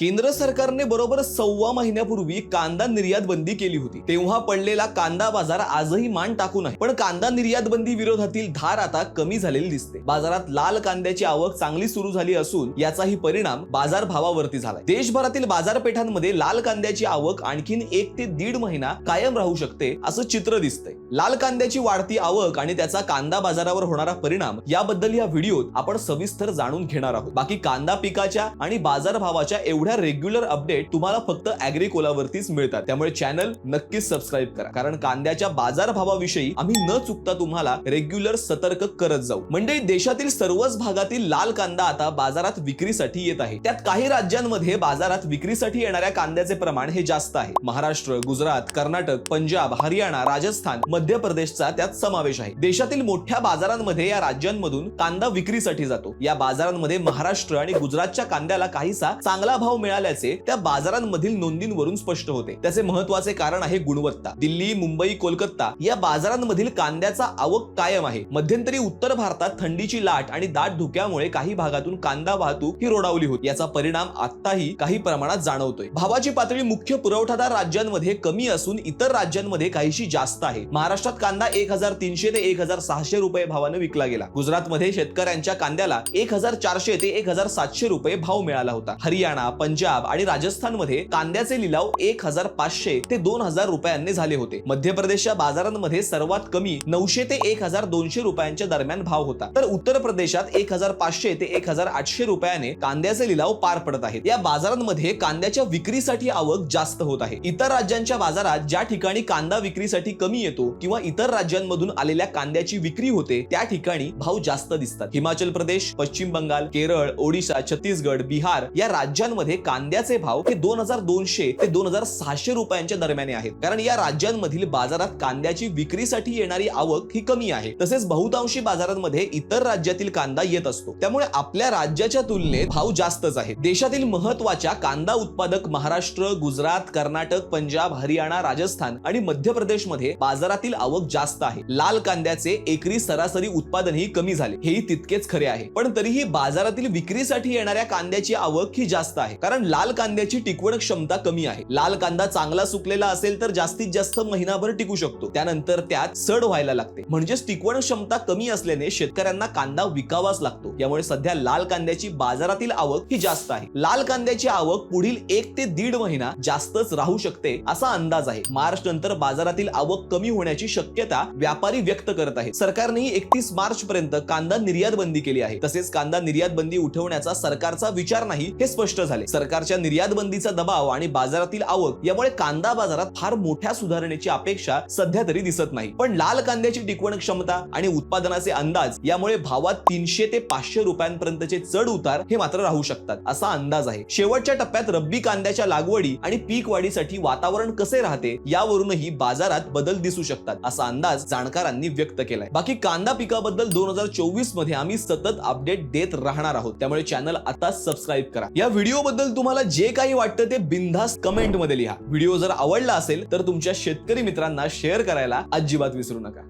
केंद्र सरकारने बरोबर सव्वा महिन्यापूर्वी कांदा निर्यात बंदी केली होती. तेव्हा पडलेला कांदा बाजार आजही मान टाकून आहे. पण कांदा निर्यात बंदी विरोधातील धार आता कमी झालेली दिसते. बाजारात लाल कांद्याची आवक चांगली सुरू झाली असून याचाही परिणाम बाजार भावावरती झालाय. देशभरातील बाजारपेठांमध्ये लाल कांद्याची आवक आणखीन एक ते दीड महिना कायम राहू शकते असं चित्र दिसतंय. लाल कांद्याची वाढती आवक आणि त्याचा कांदा बाजारावर होणारा परिणाम याबद्दल या व्हिडिओत आपण सविस्तर जाणून घेणार आहोत. बाकी कांदा पिकाच्या आणि बाजार भावाच्या एवढ्या रेग्युलर अपडेट तुम्हाला फक्त अॅग्रिकोलावरतीच मिळतात. त्यामुळे चॅनल नक्कीच सबस्क्राईब करा. कारण कांद्याच्या बाजार भावाविषयी आम्ही न चुकता तुम्हाला रेग्युलर सतर्क करत जाऊ. म्हणजे देशातील सर्वच भागातील लाल कांदा आता बाजारात विक्रीसाठी येत आहे. त्यात काही राज्यांमध्ये बाजारात विक्रीसाठी येणाऱ्या कांद्याचे प्रमाण हे जास्त आहे. महाराष्ट्र गुजरात कर्नाटक पंजाब हरियाणा राजस्थान मध्य प्रदेशचा त्यात समावेश आहे. देशातील मोठ्या बाजारांमध्ये या राज्यांमधून कांदा विक्रीसाठी जातो. या बाजारांमध्ये महाराष्ट्र आणि गुजरातच्या कांद्याला काहीसा चांगला भाव मिळाल्याचे त्या बाजारांमधील नोंदींवरून स्पष्ट होते. त्याचे महत्त्वाचे कारण आहे गुणवत्ता. दिल्ली मुंबई कोलकाता या बाजारांमधील कांद्याचा आवक कायम आहे. मध्यंतरी उत्तर भारतात थंडीची लाट आणि दाट धुक्यामुळे काही भागातून कांदा वाहतूक ही रोडावली होती. याचा परिणाम आताही काही प्रमाणात जाणवतोय. भावाची पातळी मुख्य पुरवठादार राज्यांमध्ये कमी असून इतर राज्यांमध्ये काहीशी जास्त आहे. महाराष्ट्रात कांदा एक हजार तीनशे ते एक हजार सहाशे रुपये भावाने विकला गेला. गुजरातमध्ये शेतकऱ्यांच्या कांद्याला एक हजार चारशे ते एक हजार सातशे रुपये भाव मिळाला होता. हरियाणा पंजाब आणि राजस्थानमध्ये कांद्याचे लिलाव एक हजार पाचशे ते दोन हजार रुपयांनी झाले होते. मध्य प्रदेशच्या बाजारांमध्ये सर्वात कमी नऊशे ते एक हजार दोनशे रुपयांच्या दरम्यान भाव होता. तर उत्तर प्रदेशात एक हजार पाचशे ते एक हजार आठशे रुपयाने कांद्याचे लिलाव पार पडत आहेत. या बाजारांमध्ये कांद्याच्या विक्रीसाठी आवक जास्त होत आहे. इतर राज्यांच्या बाजारात ज्या ठिकाणी कांदा विक्रीसाठी कमी येतो किंवा इतर राज्यांमधून आलेल्या कांद्याची विक्री होते त्या ठिकाणी भाव जास्त दिसतात. हिमाचल प्रदेश पश्चिम बंगाल केरळ ओडिशा छत्तीसगड बिहार या राज्यांमध्ये कांद्याचे भाव हे दोन हजार दोनशे ते दोन हजार सहाशे रुपयांच्या दरम्याने आहेत. कारण या राज्यांमधील बाजारात कांद्याची विक्रीसाठी येणारी आवक ही कमी आहे. तसेच बहुतांशी बाजारांमध्ये इतर राज्यातील कांदा येत असतो. त्यामुळे आपल्या राज्याच्या तुलनेत भाव जास्तच आहे देशातील महत्त्वाच्या कांदा उत्पादक महाराष्ट्र गुजरात कर्नाटक पंजाब हरियाणा राजस्थान आणि मध्य प्रदेशमध्ये बाजारातील आवक जास्त आहे. लाल कांद्याचे एकरी सरासरी उत्पादनही कमी झाले. हेही तितकेच खरे आहे. पण तरीही बाजारातील विक्रीसाठी येणाऱ्या कांद्याची आवक ही जास्त आहे. कारण लाल कांद्याची टिकवण क्षमता कमी आहे. लाल कांदा चांगला सुकलेला असेल तर जास्तीत जास्त महिनाभर टिकू शकतो. त्यानंतर त्यात सड व्हायला लागते. म्हणजेच टिकवण क्षमता कमी असल्याने शेतकऱ्यांना कांदा विकावाच लागतो. यामुळे सध्या लाल कांद्याची बाजारातील आवक ही जास्त आहे. लाल कांद्याची आवक पुढील एक ते दीड महिना जास्तच राहू शकते असा अंदाज आहे. मार्च नंतर बाजारातील आवक कमी होण्याची शक्यता व्यापारी व्यक्त करत आहे सरकारनेही एकतीस मार्च पर्यंत कांदा निर्यात बंदी केली आहे. तसेच कांदा निर्यात बंदी उठवण्याचा सरकारचा विचार नाही हे स्पष्ट झाले. सरकारच्या निर्यात बंदीचा दबाव आणि बाजारातील आवक यामुळे कांदा बाजारात फार मोठ्या सुधारणेची अपेक्षा सध्या तरी दिसत नाही. पण लाल कांद्याची टिकवण क्षमता आणि उत्पादनाचे अंदाज यामुळे भावात तीनशे ते पाचशे रुपयांपर्यंतचे चढ उतार हे मात्र राहू शकतात असा अंदाज आहे. शेवटच्या टप्प्यात रब्बी कांद्याच्या लागवडी आणि पीक वाढीसाठी वातावरण कसे राहते यावरूनही बाजारात बदल दिसू शकतात असा अंदाज जाणकारांनी व्यक्त केलाय. बाकी कांदा पिकाबद्दल दोन हजार चोवीसमध्ये आम्ही सतत अपडेट देत राहणार आहोत त्यामुळे चॅनल आता सबस्क्राईब करा. या व्हिडिओ बद्दल तुम्हाला जे काही वाटतं ते बिनधास्त कमेंटमध्ये लिहा. व्हिडिओ जर आवडला असेल तर तुमच्या शेतकरी मित्रांना शेअर करायला अजिबात विसरू नका.